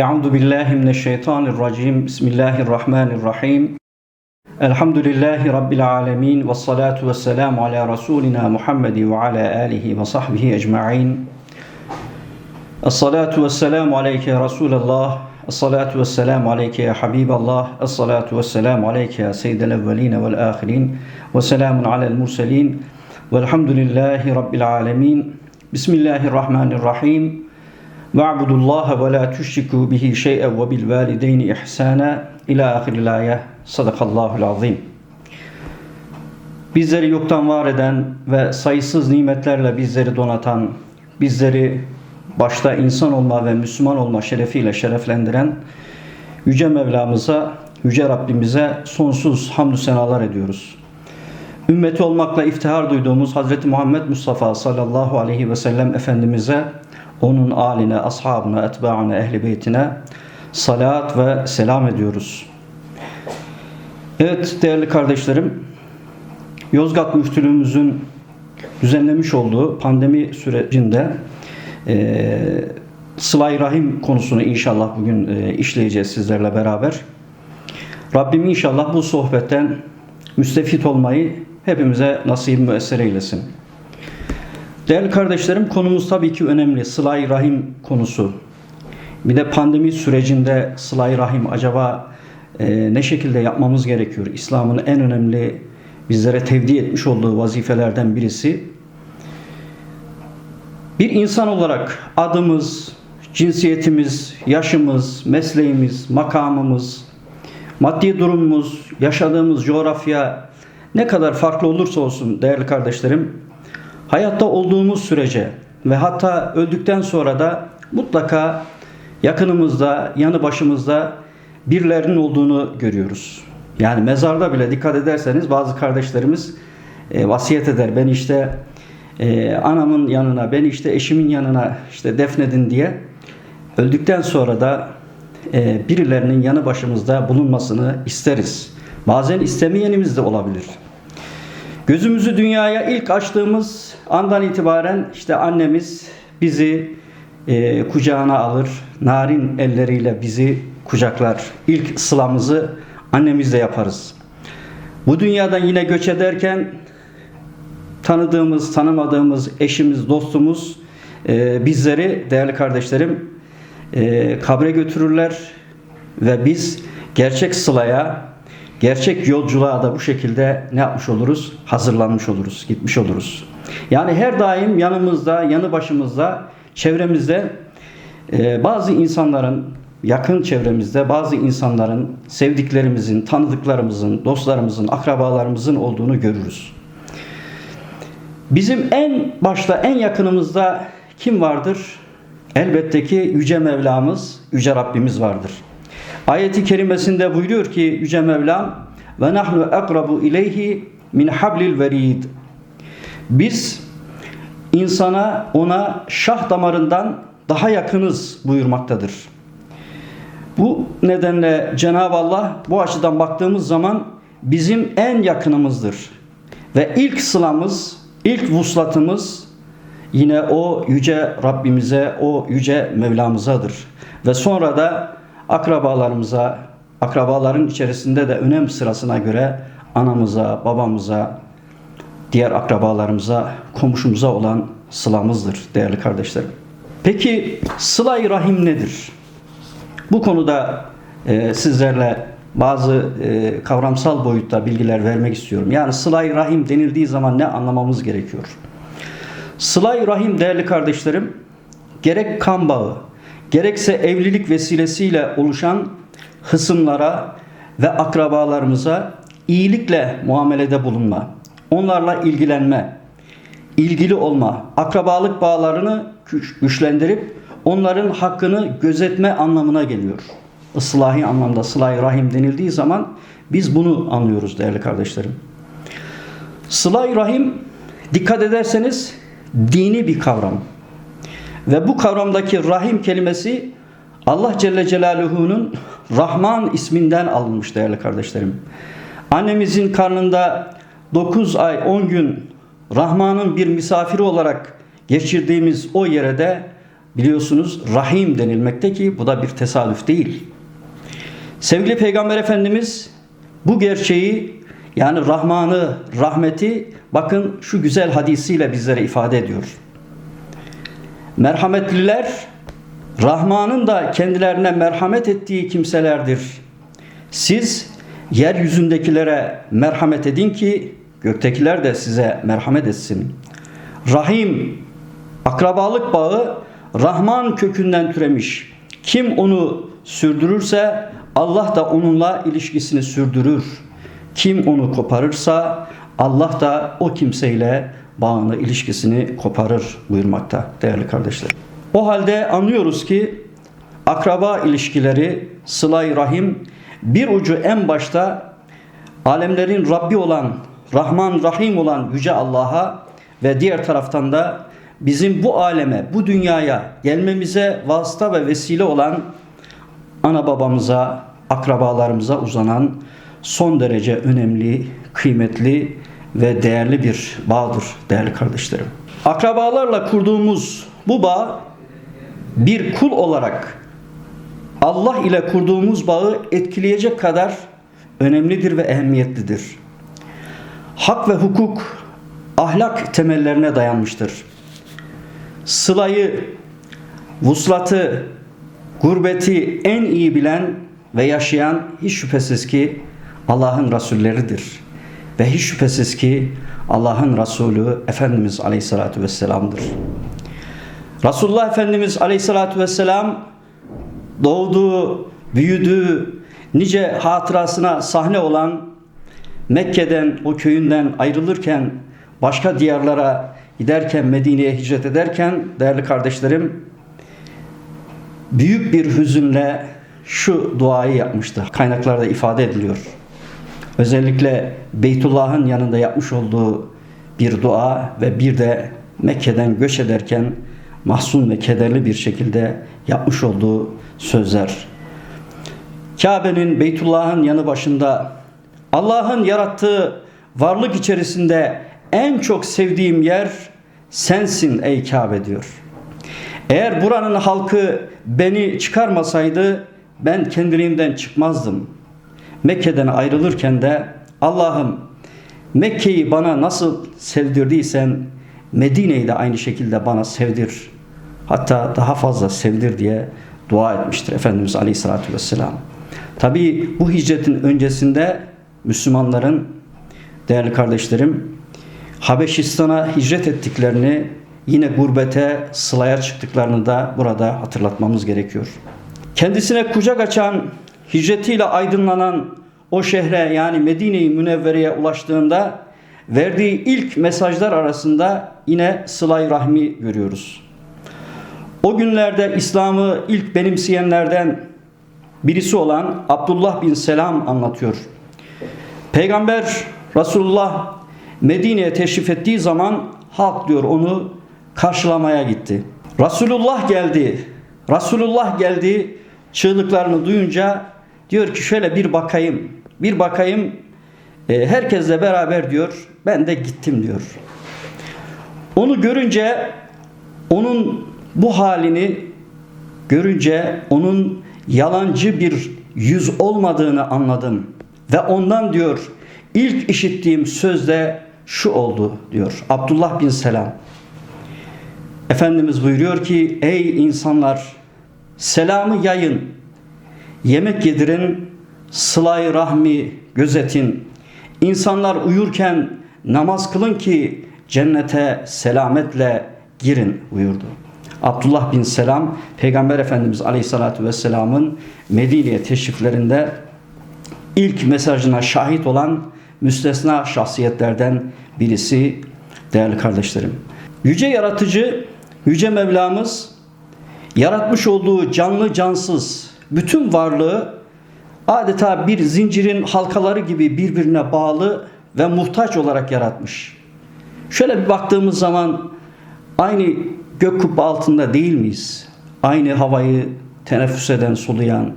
أعوذ بالله من الشيطان الرجيم. بسم الله الرحمن الرحيم. الحمد لله رب العالمين والصلاة والسلام على رسولنا محمد وعلى آله وصحبه أجمعين. الصلاة والسلام عليك يا رسول الله. الصلاة والسلام عليك يا حبيب الله. الصلاة والسلام عليك يا سيد الأولين والآخرين. وسلام على المرسلين. والحمد لله رب العالمين. بسم الله الرحمن الرحيم. وَاعْبُدُوا اللّٰهَ وَلَا تُشْرِكُوا بِهِ شَيْئًا وَبِالْوَالِدَيْنِ إِحْسَانًا İlâ ahiril ayet. Sadakallahul azim. Bizleri yoktan var eden ve sayısız nimetlerle bizleri donatan, bizleri başta insan olma ve Müslüman olma şerefiyle şereflendiren Yüce Mevlamıza, Yüce Rabbimize sonsuz hamdü senalar ediyoruz. Ümmeti olmakla iftihar duyduğumuz Hazreti Muhammed Mustafa sallallahu aleyhi ve sellem Efendimiz'e onun aline, ashabına, etbaına, ehli beytine salat ve selam ediyoruz. Evet değerli kardeşlerim, Yozgat Müftülüğümüzün düzenlemiş olduğu pandemi sürecinde e, Sıla-i Rahim konusunu inşallah bugün e, işleyeceğiz sizlerle beraber. Rabbim inşallah bu sohbetten müstefit olmayı hepimize nasip müessir eylesin. Değerli kardeşlerim konumuz tabii ki önemli. Sıla-i Rahim konusu. Bir de pandemi sürecinde Sıla-i Rahim acaba e, ne şekilde yapmamız gerekiyor? İslam'ın en önemli bizlere tevdi etmiş olduğu vazifelerden birisi. Bir insan olarak adımız, cinsiyetimiz, yaşımız, mesleğimiz, makamımız, maddi durumumuz, yaşadığımız coğrafya ne kadar farklı olursa olsun değerli kardeşlerim, hayatta olduğumuz sürece ve hatta öldükten sonra da mutlaka yakınımızda, yanı başımızda birilerinin olduğunu görüyoruz. Yani mezarda bile dikkat ederseniz bazı kardeşlerimiz e, vasiyet eder. Ben işte e, anamın yanına, ben işte eşimin yanına işte defnedin diye. Öldükten sonra da e, birilerinin yanı başımızda bulunmasını isteriz. Bazen istemeyenimiz de olabilir. Gözümüzü dünyaya ilk açtığımız andan itibaren işte annemiz bizi e, kucağına alır, narin elleriyle bizi kucaklar. İlk sılamızı annemizle yaparız. Bu dünyadan yine göç ederken tanıdığımız, tanımadığımız eşimiz, dostumuz e, bizleri değerli kardeşlerim e, kabre götürürler ve biz gerçek sılaya, gerçek yolculuğa da bu şekilde ne yapmış oluruz? Hazırlanmış oluruz, gitmiş oluruz. Yani her daim yanımızda, yanı başımızda, çevremizde e, bazı insanların yakın çevremizde bazı insanların, sevdiklerimizin, tanıdıklarımızın, dostlarımızın, akrabalarımızın olduğunu görürüz. Bizim en başta, en yakınımızda kim vardır? Elbette ki Yüce Mevlamız, Yüce Rabbimiz vardır. Ayeti kerimesinde buyuruyor ki Yüce Mevlam ve nahnu akrabu ileyhi min hablil verid. Biz insana ona şah damarından daha yakınız buyurmaktadır. Bu nedenle Cenab-ı Allah bu açıdan baktığımız zaman bizim en yakınımızdır. Ve ilk sılamız, ilk vuslatımız yine o yüce Rabbimize, o yüce Mevlamızadır. Ve sonra da akrabalarımıza, akrabaların içerisinde de önem sırasına göre anamıza, babamıza, diğer akrabalarımıza, komşumuza olan sılamızdır değerli kardeşlerim. Peki sıla-i rahim nedir? Bu konuda e, sizlerle bazı e, kavramsal boyutta bilgiler vermek istiyorum. Yani sıla-i rahim denildiği zaman ne anlamamız gerekiyor? Sıla-i rahim değerli kardeşlerim, gerek kan bağı, gerekse evlilik vesilesiyle oluşan hısımlara ve akrabalarımıza iyilikle muamelede bulunma, onlarla ilgilenme, ilgili olma, akrabalık bağlarını güçlendirip onların hakkını gözetme anlamına geliyor. Islahi anlamda sıla rahim denildiği zaman biz bunu anlıyoruz değerli kardeşlerim. sıla rahim dikkat ederseniz dini bir kavram. Ve bu kavramdaki rahim kelimesi Allah Celle Celaluhu'nun Rahman isminden alınmış değerli kardeşlerim. Annemizin karnında 9 ay 10 gün Rahman'ın bir misafiri olarak geçirdiğimiz o yere de biliyorsunuz Rahim denilmekte ki bu da bir tesadüf değil. Sevgili Peygamber Efendimiz bu gerçeği yani Rahman'ı, rahmeti bakın şu güzel hadisiyle bizlere ifade ediyor. Merhametliler Rahman'ın da kendilerine merhamet ettiği kimselerdir. Siz yeryüzündekilere merhamet edin ki göktekiler de size merhamet etsin. Rahim, akrabalık bağı Rahman kökünden türemiş. Kim onu sürdürürse Allah da onunla ilişkisini sürdürür. Kim onu koparırsa Allah da o kimseyle bağını, ilişkisini koparır buyurmakta değerli kardeşler. O halde anlıyoruz ki akraba ilişkileri, sıla rahim bir ucu en başta alemlerin Rabbi olan, Rahman Rahim olan Yüce Allah'a ve diğer taraftan da bizim bu aleme, bu dünyaya gelmemize vasıta ve vesile olan ana babamıza, akrabalarımıza uzanan son derece önemli, kıymetli ve değerli bir bağdır değerli kardeşlerim. Akrabalarla kurduğumuz bu bağ bir kul olarak Allah ile kurduğumuz bağı etkileyecek kadar önemlidir ve ehemmiyetlidir. Hak ve hukuk ahlak temellerine dayanmıştır. Sılayı, vuslatı, gurbeti en iyi bilen ve yaşayan hiç şüphesiz ki Allah'ın Resulleridir. Ve hiç şüphesiz ki Allah'ın Resulü Efendimiz Aleyhisselatü Vesselam'dır. Resulullah Efendimiz Aleyhisselatü Vesselam doğduğu, büyüdüğü, nice hatırasına sahne olan Mekke'den, o köyünden ayrılırken, başka diyarlara giderken, Medine'ye hicret ederken değerli kardeşlerim büyük bir hüzünle şu duayı yapmıştı. Kaynaklarda ifade ediliyor. Özellikle Beytullah'ın yanında yapmış olduğu bir dua ve bir de Mekke'den göç ederken mahzun ve kederli bir şekilde yapmış olduğu sözler. Kabe'nin Beytullah'ın yanı başında Allah'ın yarattığı varlık içerisinde en çok sevdiğim yer sensin ey Kabe diyor. Eğer buranın halkı beni çıkarmasaydı ben kendiliğimden çıkmazdım. Mekke'den ayrılırken de Allah'ım Mekke'yi bana nasıl sevdirdiysen Medine'yi de aynı şekilde bana sevdir. Hatta daha fazla sevdir diye dua etmiştir Efendimiz Aleyhisselatü Vesselam. Tabi bu hicretin öncesinde Müslümanların değerli kardeşlerim Habeşistan'a hicret ettiklerini yine gurbete sılaya çıktıklarını da burada hatırlatmamız gerekiyor. Kendisine kucak açan, hicretiyle aydınlanan o şehre yani Medine-i Münevvere'ye ulaştığında verdiği ilk mesajlar arasında yine sılay rahmi görüyoruz. O günlerde İslam'ı ilk benimseyenlerden birisi olan Abdullah bin Selam anlatıyor. Peygamber Resulullah Medine'ye teşrif ettiği zaman halk diyor onu karşılamaya gitti. Resulullah geldi. Resulullah geldi çığlıklarını duyunca diyor ki şöyle bir bakayım. Bir bakayım e, herkesle beraber diyor ben de gittim diyor. Onu görünce onun bu halini görünce onun yalancı bir yüz olmadığını anladım. Ve ondan diyor ilk işittiğim sözde şu oldu diyor Abdullah bin Selam. Efendimiz buyuruyor ki ey insanlar selamı yayın, yemek yedirin, sılay rahmi gözetin. İnsanlar uyurken namaz kılın ki cennete selametle girin buyurdu. Abdullah bin Selam Peygamber Efendimiz Aleyhisselatü Vesselam'ın Medine'ye teşriflerinde ilk mesajına şahit olan müstesna şahsiyetlerden birisi değerli kardeşlerim. Yüce yaratıcı, yüce Mevlamız yaratmış olduğu canlı cansız bütün varlığı adeta bir zincirin halkaları gibi birbirine bağlı ve muhtaç olarak yaratmış. Şöyle bir baktığımız zaman aynı gök kubbe altında değil miyiz? Aynı havayı teneffüs eden, soluyan,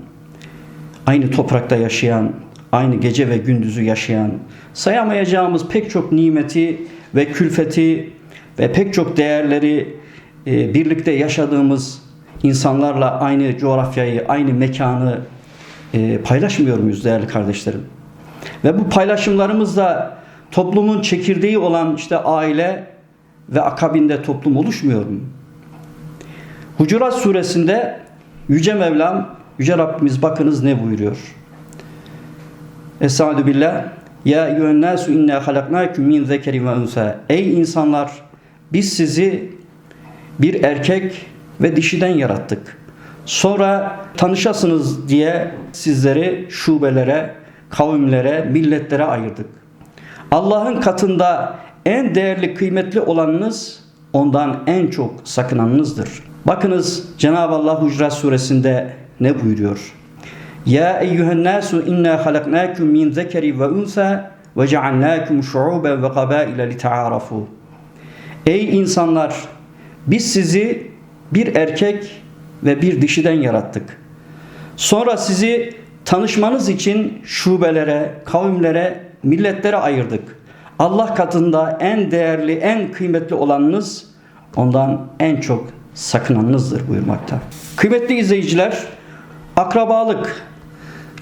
aynı toprakta yaşayan, aynı gece ve gündüzü yaşayan, sayamayacağımız pek çok nimeti ve külfeti ve pek çok değerleri e, birlikte yaşadığımız insanlarla aynı coğrafyayı, aynı mekanı e, paylaşmıyor muyuz değerli kardeşlerim? Ve bu paylaşımlarımızda toplumun çekirdeği olan işte aile ve akabinde toplum oluşmuyor mu? Hucurat suresinde Yüce Mevlam, Yüce Rabbimiz bakınız ne buyuruyor? Estaizu billah. Ya eyyühennâsü inna halaknâküm min zekeri ve unsa. Ey insanlar biz sizi bir erkek ve dişiden yarattık. Sonra tanışasınız diye sizleri şubelere, kavimlere, milletlere ayırdık. Allah'ın katında en değerli, kıymetli olanınız ondan en çok sakınanınızdır. Bakınız Cenab-ı Allah Hucurat suresinde ne buyuruyor? Ya eyyühen nasu inna halaknakum min zekeri ve unsa ve cealnakum şuuben ve kabaile li taarafu. Ey insanlar biz sizi bir erkek ve bir dişiden yarattık. Sonra sizi tanışmanız için şubelere, kavimlere, milletlere ayırdık. Allah katında en değerli, en kıymetli olanınız ondan en çok sakınanınızdır buyurmakta. Kıymetli izleyiciler, akrabalık,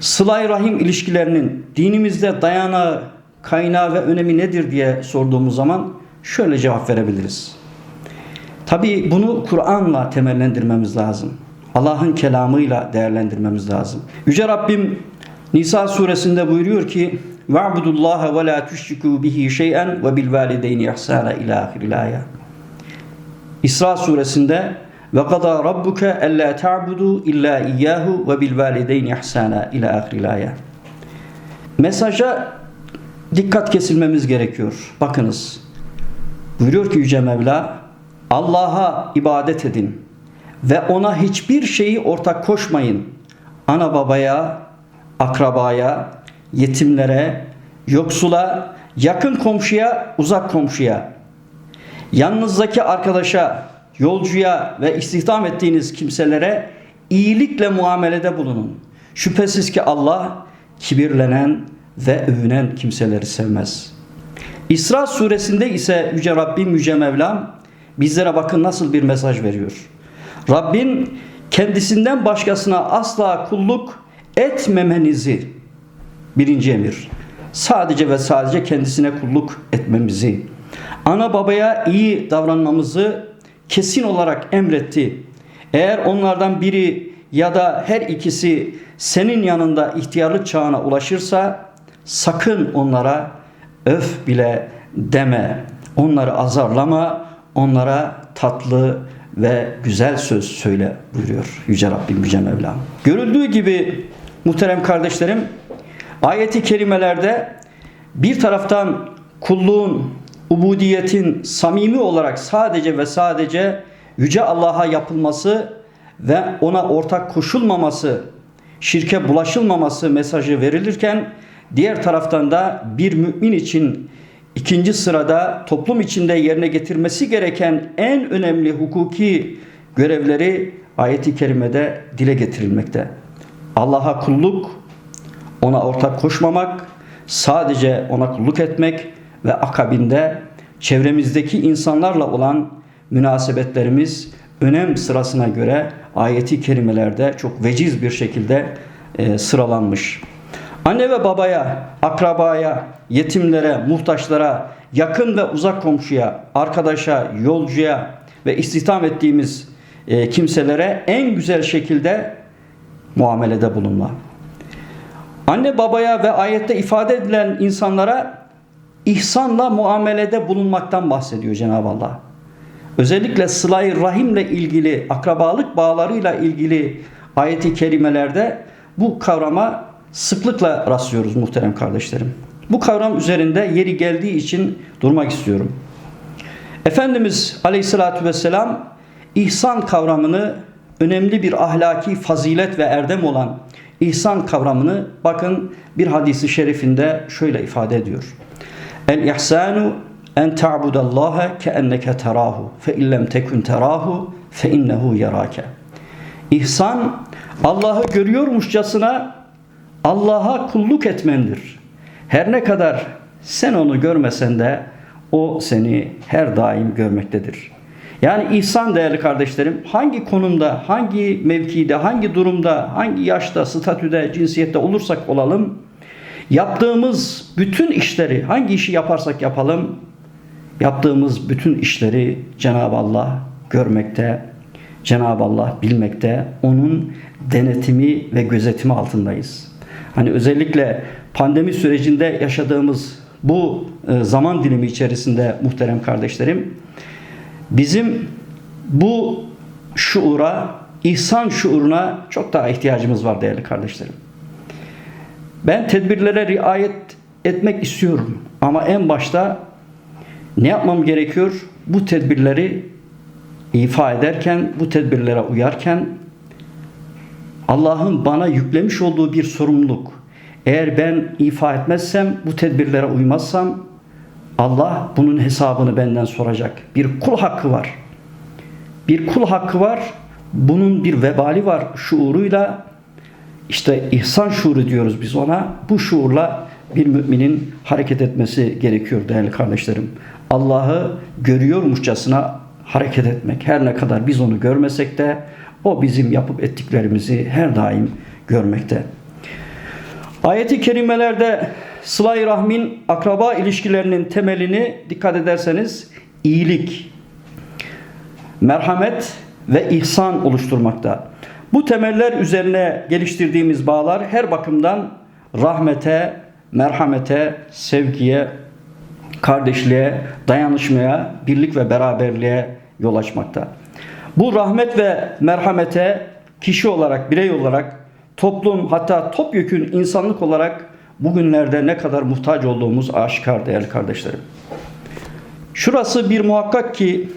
sılay rahim ilişkilerinin dinimizde dayanağı, kaynağı ve önemi nedir diye sorduğumuz zaman şöyle cevap verebiliriz. Tabi bunu Kur'an'la temellendirmemiz lazım. Allah'ın kelamıyla değerlendirmemiz lazım. Yüce Rabbim Nisa suresinde buyuruyor ki وَعْبُدُ ve la تُشْرِكُوا bihi şey'en ve bil valideyni ihsana ila ahiril ayet. İsra suresinde ve kada rabbuke alla ta'budu illa iyyahu ve bil valideyni ihsana ila ahiril ayet. Mesaja dikkat kesilmemiz gerekiyor. Bakınız. Buyuruyor ki Yüce Mevla Allah'a ibadet edin ve ona hiçbir şeyi ortak koşmayın. Ana babaya, akrabaya, yetimlere, yoksula, yakın komşuya, uzak komşuya, yanınızdaki arkadaşa, yolcuya ve istihdam ettiğiniz kimselere iyilikle muamelede bulunun. Şüphesiz ki Allah kibirlenen ve övünen kimseleri sevmez. İsra suresinde ise Yüce Rabbim Yüce Mevlam bizlere bakın nasıl bir mesaj veriyor. Rabbin kendisinden başkasına asla kulluk etmemenizi birinci emir. Sadece ve sadece kendisine kulluk etmemizi, ana babaya iyi davranmamızı kesin olarak emretti. Eğer onlardan biri ya da her ikisi senin yanında ihtiyarlık çağına ulaşırsa sakın onlara öf bile deme. Onları azarlama, onlara tatlı ve güzel söz söyle buyuruyor Yüce Rabbim Yüce Mevlam. Görüldüğü gibi muhterem kardeşlerim ayeti kerimelerde bir taraftan kulluğun, ubudiyetin samimi olarak sadece ve sadece Yüce Allah'a yapılması ve ona ortak koşulmaması, şirke bulaşılmaması mesajı verilirken diğer taraftan da bir mümin için İkinci sırada toplum içinde yerine getirmesi gereken en önemli hukuki görevleri ayeti kerimede dile getirilmekte. Allah'a kulluk, ona ortak koşmamak, sadece ona kulluk etmek ve akabinde çevremizdeki insanlarla olan münasebetlerimiz önem sırasına göre ayeti kerimelerde çok veciz bir şekilde e, sıralanmış. Anne ve babaya, akrabaya, yetimlere, muhtaçlara, yakın ve uzak komşuya, arkadaşa, yolcuya ve istihdam ettiğimiz e, kimselere en güzel şekilde muamelede bulunma. Anne babaya ve ayette ifade edilen insanlara ihsanla muamelede bulunmaktan bahsediyor Cenab-ı Allah. Özellikle sıla rahimle ilgili, akrabalık bağlarıyla ilgili ayeti kerimelerde bu kavrama sıklıkla rastlıyoruz muhterem kardeşlerim. Bu kavram üzerinde yeri geldiği için durmak istiyorum. Efendimiz Aleyhisselatü Vesselam ihsan kavramını önemli bir ahlaki fazilet ve erdem olan ihsan kavramını bakın bir hadisi şerifinde şöyle ifade ediyor. El ihsanu en ta'budallaha ke enneke terahu fe illem tekun terahu fe innehu yarake. İhsan Allah'ı görüyormuşçasına Allah'a kulluk etmendir. Her ne kadar sen onu görmesen de o seni her daim görmektedir. Yani ihsan değerli kardeşlerim hangi konumda, hangi mevkide, hangi durumda, hangi yaşta, statüde, cinsiyette olursak olalım yaptığımız bütün işleri hangi işi yaparsak yapalım yaptığımız bütün işleri Cenab-ı Allah görmekte, Cenab-ı Allah bilmekte, onun denetimi ve gözetimi altındayız. Hani özellikle pandemi sürecinde yaşadığımız bu e, zaman dilimi içerisinde muhterem kardeşlerim bizim bu şuura, ihsan şuuruna çok daha ihtiyacımız var değerli kardeşlerim. Ben tedbirlere riayet etmek istiyorum ama en başta ne yapmam gerekiyor? Bu tedbirleri ifa ederken, bu tedbirlere uyarken Allah'ın bana yüklemiş olduğu bir sorumluluk. Eğer ben ifa etmezsem, bu tedbirlere uymazsam Allah bunun hesabını benden soracak. Bir kul hakkı var. Bir kul hakkı var. Bunun bir vebali var şuuruyla. işte ihsan şuuru diyoruz biz ona. Bu şuurla bir müminin hareket etmesi gerekiyor değerli kardeşlerim. Allah'ı görüyormuşçasına hareket etmek. Her ne kadar biz onu görmesek de o bizim yapıp ettiklerimizi her daim görmekte. Ayeti kerimelerde sıla rahmin akraba ilişkilerinin temelini dikkat ederseniz iyilik, merhamet ve ihsan oluşturmakta. Bu temeller üzerine geliştirdiğimiz bağlar her bakımdan rahmete, merhamete, sevgiye, kardeşliğe, dayanışmaya, birlik ve beraberliğe yol açmakta. Bu rahmet ve merhamete kişi olarak, birey olarak, toplum hatta topyekün insanlık olarak bugünlerde ne kadar muhtaç olduğumuz aşikar değerli kardeşlerim. Şurası bir muhakkak ki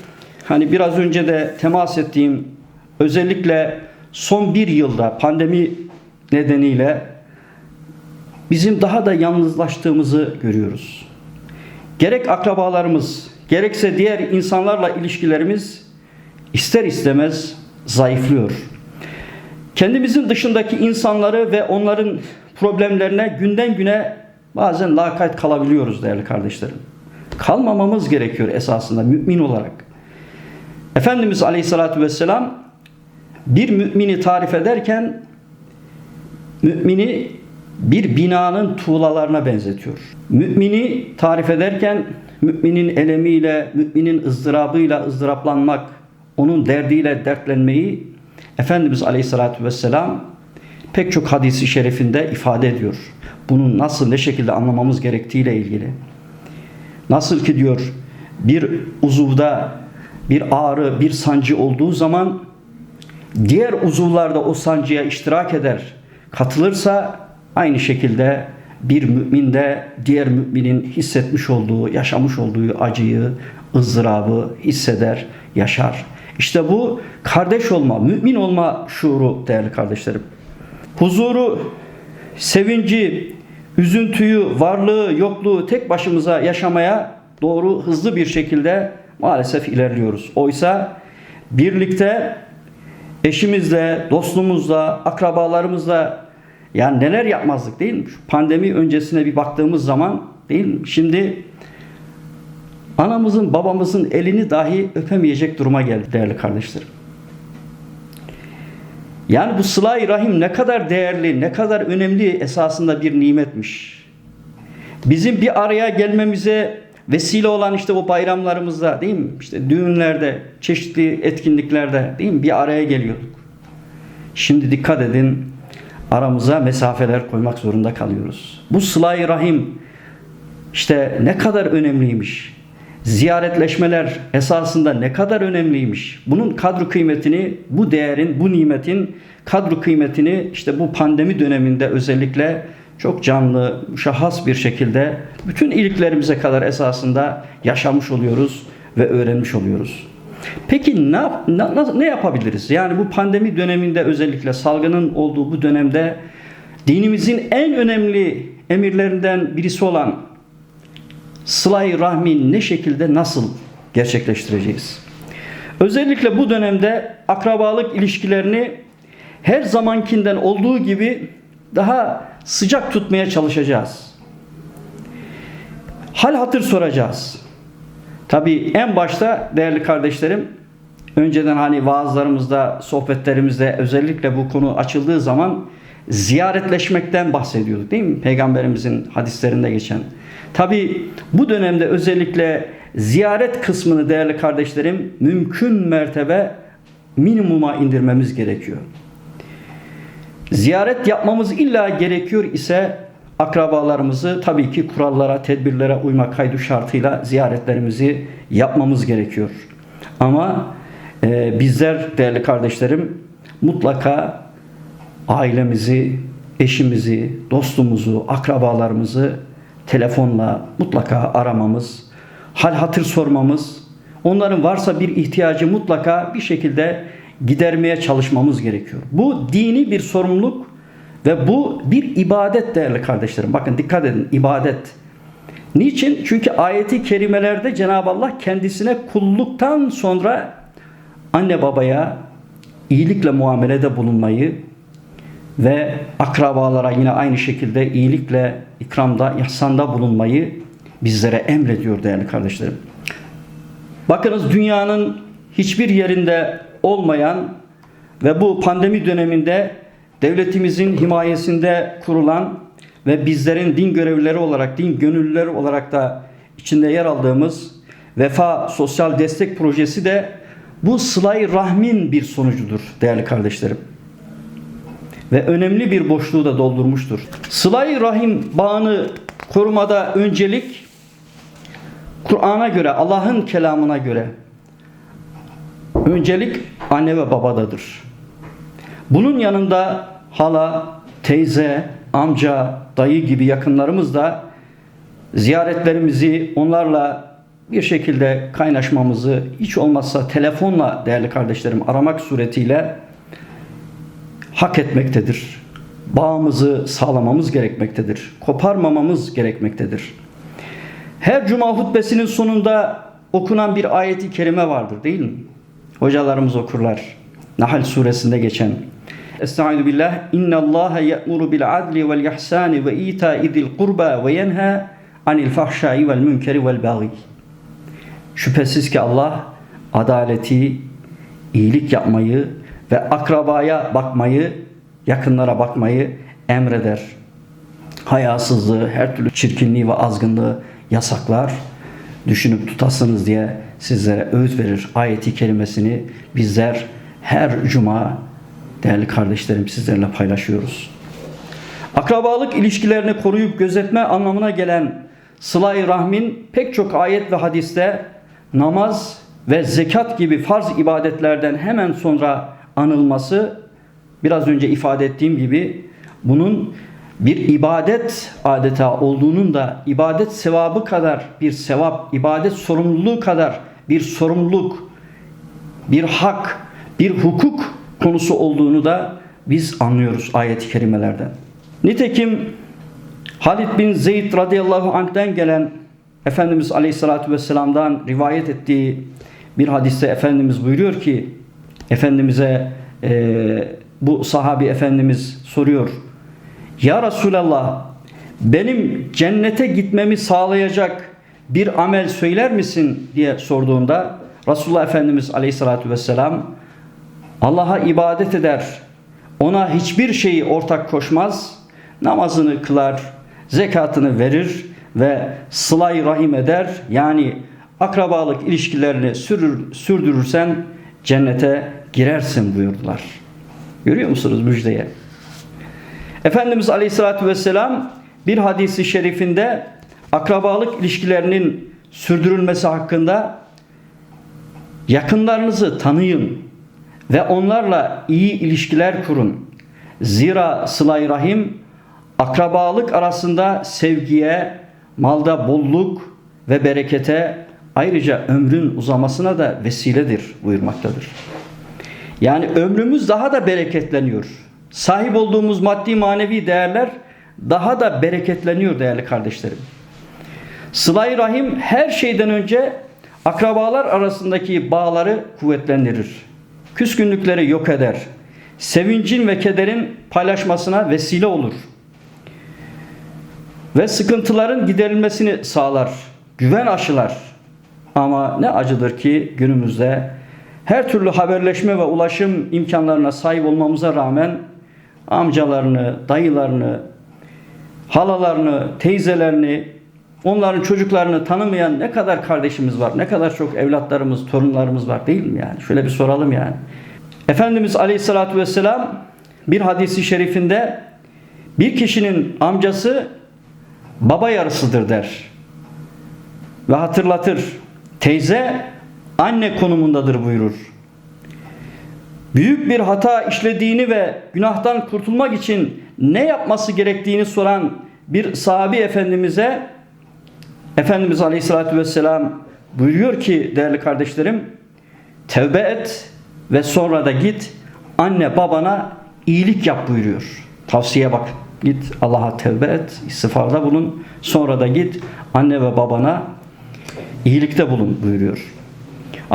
hani biraz önce de temas ettiğim özellikle son bir yılda pandemi nedeniyle bizim daha da yalnızlaştığımızı görüyoruz. Gerek akrabalarımız, gerekse diğer insanlarla ilişkilerimiz ister istemez zayıflıyor. Kendimizin dışındaki insanları ve onların problemlerine günden güne bazen lakayt kalabiliyoruz değerli kardeşlerim. Kalmamamız gerekiyor esasında mümin olarak. Efendimiz Aleyhisselatü Vesselam bir mümini tarif ederken mümini bir binanın tuğlalarına benzetiyor. Mümini tarif ederken müminin elemiyle, müminin ızdırabıyla ızdıraplanmak, onun derdiyle dertlenmeyi Efendimiz Aleyhisselatü Vesselam pek çok hadisi şerifinde ifade ediyor. Bunun nasıl, ne şekilde anlamamız gerektiğiyle ilgili. Nasıl ki diyor bir uzuvda bir ağrı, bir sancı olduğu zaman diğer uzuvlarda o sancıya iştirak eder, katılırsa aynı şekilde bir mümin de diğer müminin hissetmiş olduğu, yaşamış olduğu acıyı, ızdırabı hisseder, yaşar. İşte bu kardeş olma, mümin olma şuuru değerli kardeşlerim. Huzuru, sevinci, üzüntüyü, varlığı, yokluğu tek başımıza yaşamaya doğru hızlı bir şekilde maalesef ilerliyoruz. Oysa birlikte eşimizle, dostumuzla, akrabalarımızla yani neler yapmazdık değil mi? Şu pandemi öncesine bir baktığımız zaman değil mi? Şimdi anamızın, babamızın elini dahi öpemeyecek duruma geldi değerli kardeşlerim. Yani bu sıla rahim ne kadar değerli, ne kadar önemli esasında bir nimetmiş. Bizim bir araya gelmemize vesile olan işte o bayramlarımızda değil mi? İşte düğünlerde, çeşitli etkinliklerde değil mi? Bir araya geliyorduk. Şimdi dikkat edin aramıza mesafeler koymak zorunda kalıyoruz. Bu sıla rahim işte ne kadar önemliymiş. Ziyaretleşmeler esasında ne kadar önemliymiş. Bunun kadro kıymetini, bu değerin, bu nimetin kadro kıymetini işte bu pandemi döneminde özellikle çok canlı, şahas bir şekilde bütün iliklerimize kadar esasında yaşamış oluyoruz ve öğrenmiş oluyoruz. Peki ne, ne, ne yapabiliriz? Yani bu pandemi döneminde özellikle salgının olduğu bu dönemde dinimizin en önemli emirlerinden birisi olan sıla-i rahmi ne şekilde nasıl gerçekleştireceğiz? Özellikle bu dönemde akrabalık ilişkilerini her zamankinden olduğu gibi daha sıcak tutmaya çalışacağız. Hal hatır soracağız. Tabii en başta değerli kardeşlerim önceden hani vaazlarımızda, sohbetlerimizde özellikle bu konu açıldığı zaman ziyaretleşmekten bahsediyorduk değil mi? Peygamberimizin hadislerinde geçen. Tabi bu dönemde özellikle ziyaret kısmını değerli kardeşlerim mümkün mertebe minimuma indirmemiz gerekiyor. Ziyaret yapmamız illa gerekiyor ise akrabalarımızı tabii ki kurallara, tedbirlere uymak kaydı şartıyla ziyaretlerimizi yapmamız gerekiyor. Ama e, bizler değerli kardeşlerim mutlaka ailemizi, eşimizi, dostumuzu, akrabalarımızı telefonla mutlaka aramamız, hal hatır sormamız, onların varsa bir ihtiyacı mutlaka bir şekilde gidermeye çalışmamız gerekiyor. Bu dini bir sorumluluk ve bu bir ibadet değerli kardeşlerim. Bakın dikkat edin ibadet. Niçin? Çünkü ayeti kerimelerde Cenab-ı Allah kendisine kulluktan sonra anne babaya iyilikle muamelede bulunmayı ve akrabalara yine aynı şekilde iyilikle, ikramda, ihsanda bulunmayı bizlere emrediyor değerli kardeşlerim. Bakınız dünyanın hiçbir yerinde olmayan ve bu pandemi döneminde devletimizin himayesinde kurulan ve bizlerin din görevlileri olarak, din gönüllüleri olarak da içinde yer aldığımız Vefa Sosyal Destek Projesi de bu sılay rahmin bir sonucudur değerli kardeşlerim. Ve önemli bir boşluğu da doldurmuştur. Sılay rahim bağını korumada öncelik Kur'an'a göre, Allah'ın kelamına göre öncelik anne ve babadadır. Bunun yanında hala, teyze, amca, dayı gibi yakınlarımız da ziyaretlerimizi onlarla bir şekilde kaynaşmamızı hiç olmazsa telefonla değerli kardeşlerim aramak suretiyle hak etmektedir. Bağımızı sağlamamız gerekmektedir. Koparmamamız gerekmektedir. Her cuma hutbesinin sonunda okunan bir ayeti kerime vardır değil mi? Hocalarımız okurlar. Nahl suresinde geçen. Estaizu billah. İnna Allah ye'muru bil adli vel ihsani ve ita'i zil kurba ve yenha anil fahşai vel münkeri vel baghi. Şüphesiz ki Allah adaleti, iyilik yapmayı ve akrabaya bakmayı, yakınlara bakmayı emreder. Hayasızlığı, her türlü çirkinliği ve azgınlığı yasaklar. Düşünüp tutasınız diye sizlere öğüt verir. Ayeti kerimesini bizler her cuma değerli kardeşlerim sizlerle paylaşıyoruz. Akrabalık ilişkilerini koruyup gözetme anlamına gelen sıla rahmin pek çok ayet ve hadiste namaz ve zekat gibi farz ibadetlerden hemen sonra anılması biraz önce ifade ettiğim gibi bunun bir ibadet adeta olduğunun da ibadet sevabı kadar bir sevap, ibadet sorumluluğu kadar bir sorumluluk, bir hak, bir hukuk konusu olduğunu da biz anlıyoruz ayet-i kerimelerden. Nitekim Halid bin Zeyd radıyallahu anh'den gelen Efendimiz aleyhissalatü vesselam'dan rivayet ettiği bir hadiste Efendimiz buyuruyor ki Efendimiz'e e, bu sahabi Efendimiz soruyor. Ya Resulallah benim cennete gitmemi sağlayacak bir amel söyler misin diye sorduğunda Resulullah Efendimiz Aleyhisselatü Vesselam Allah'a ibadet eder, ona hiçbir şeyi ortak koşmaz, namazını kılar, zekatını verir ve sılay rahim eder. Yani akrabalık ilişkilerini sürür, sürdürürsen cennete girersin buyurdular. Görüyor musunuz müjdeye? Efendimiz Aleyhisselatü Vesselam bir hadisi şerifinde akrabalık ilişkilerinin sürdürülmesi hakkında yakınlarınızı tanıyın ve onlarla iyi ilişkiler kurun. Zira sıla rahim akrabalık arasında sevgiye, malda bolluk ve berekete ayrıca ömrün uzamasına da vesiledir buyurmaktadır. Yani ömrümüz daha da bereketleniyor. Sahip olduğumuz maddi manevi değerler daha da bereketleniyor değerli kardeşlerim. Sıla-i Rahim her şeyden önce akrabalar arasındaki bağları kuvvetlendirir. Küskünlükleri yok eder. Sevincin ve kederin paylaşmasına vesile olur. Ve sıkıntıların giderilmesini sağlar. Güven aşılar. Ama ne acıdır ki günümüzde her türlü haberleşme ve ulaşım imkanlarına sahip olmamıza rağmen amcalarını, dayılarını, halalarını, teyzelerini, onların çocuklarını tanımayan ne kadar kardeşimiz var, ne kadar çok evlatlarımız, torunlarımız var değil mi yani? Şöyle bir soralım yani. Efendimiz Aleyhisselatü Vesselam bir hadisi şerifinde bir kişinin amcası baba yarısıdır der. Ve hatırlatır. Teyze anne konumundadır buyurur. Büyük bir hata işlediğini ve günahtan kurtulmak için ne yapması gerektiğini soran bir sahabi efendimize Efendimiz Aleyhisselatü Vesselam buyuruyor ki değerli kardeşlerim tevbe et ve sonra da git anne babana iyilik yap buyuruyor. Tavsiye bak. Git Allah'a tevbe et, istiğfarda bulun. Sonra da git anne ve babana iyilikte bulun buyuruyor.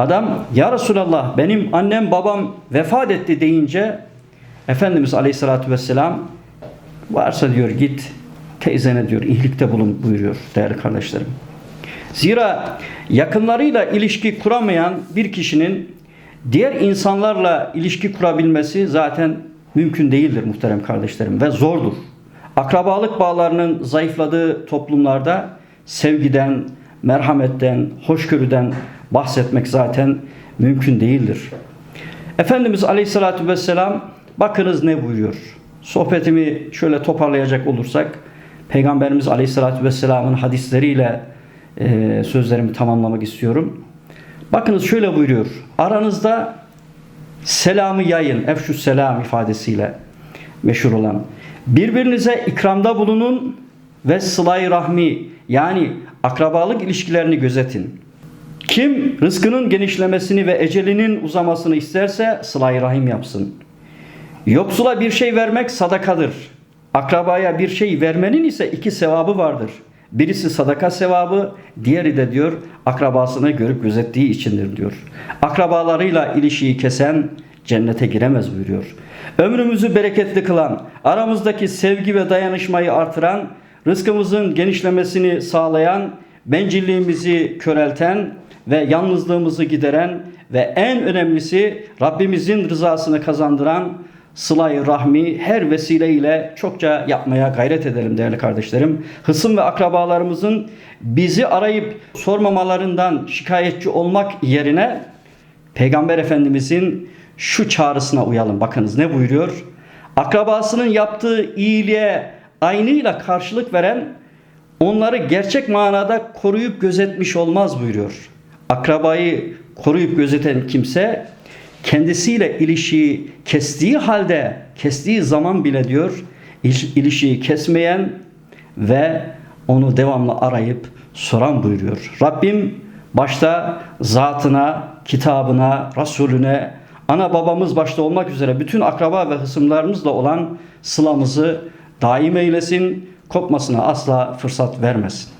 Adam ya Resulallah benim annem babam vefat etti deyince Efendimiz Aleyhisselatü Vesselam varsa diyor git teyzene diyor iyilikte bulun buyuruyor değerli kardeşlerim. Zira yakınlarıyla ilişki kuramayan bir kişinin diğer insanlarla ilişki kurabilmesi zaten mümkün değildir muhterem kardeşlerim ve zordur. Akrabalık bağlarının zayıfladığı toplumlarda sevgiden, merhametten, hoşgörüden bahsetmek zaten mümkün değildir. Efendimiz Aleyhisselatü Vesselam bakınız ne buyuruyor. Sohbetimi şöyle toparlayacak olursak Peygamberimiz Aleyhisselatü Vesselam'ın hadisleriyle e, sözlerimi tamamlamak istiyorum. Bakınız şöyle buyuruyor. Aranızda selamı yayın, efşü selam ifadesiyle meşhur olan. Birbirinize ikramda bulunun ve sıla rahmi yani akrabalık ilişkilerini gözetin. Kim rızkının genişlemesini ve ecelinin uzamasını isterse sıla rahim yapsın. Yoksula bir şey vermek sadakadır. Akrabaya bir şey vermenin ise iki sevabı vardır. Birisi sadaka sevabı, diğeri de diyor akrabasını görüp gözettiği içindir diyor. Akrabalarıyla ilişiği kesen cennete giremez buyuruyor. Ömrümüzü bereketli kılan, aramızdaki sevgi ve dayanışmayı artıran, rızkımızın genişlemesini sağlayan, bencilliğimizi körelten ve yalnızlığımızı gideren ve en önemlisi Rabbimizin rızasını kazandıran sıla rahmi her vesileyle çokça yapmaya gayret edelim değerli kardeşlerim. Hısım ve akrabalarımızın bizi arayıp sormamalarından şikayetçi olmak yerine Peygamber Efendimizin şu çağrısına uyalım. Bakınız ne buyuruyor? Akrabasının yaptığı iyiliğe aynıyla karşılık veren onları gerçek manada koruyup gözetmiş olmaz buyuruyor. Akrabayı koruyup gözeten kimse kendisiyle ilişiği kestiği halde, kestiği zaman bile diyor, ilişiği kesmeyen ve onu devamlı arayıp soran buyuruyor. Rabbim başta zatına, kitabına, Resulüne, ana babamız başta olmak üzere bütün akraba ve hısımlarımızla olan sılamızı daim eylesin, kopmasına asla fırsat vermesin.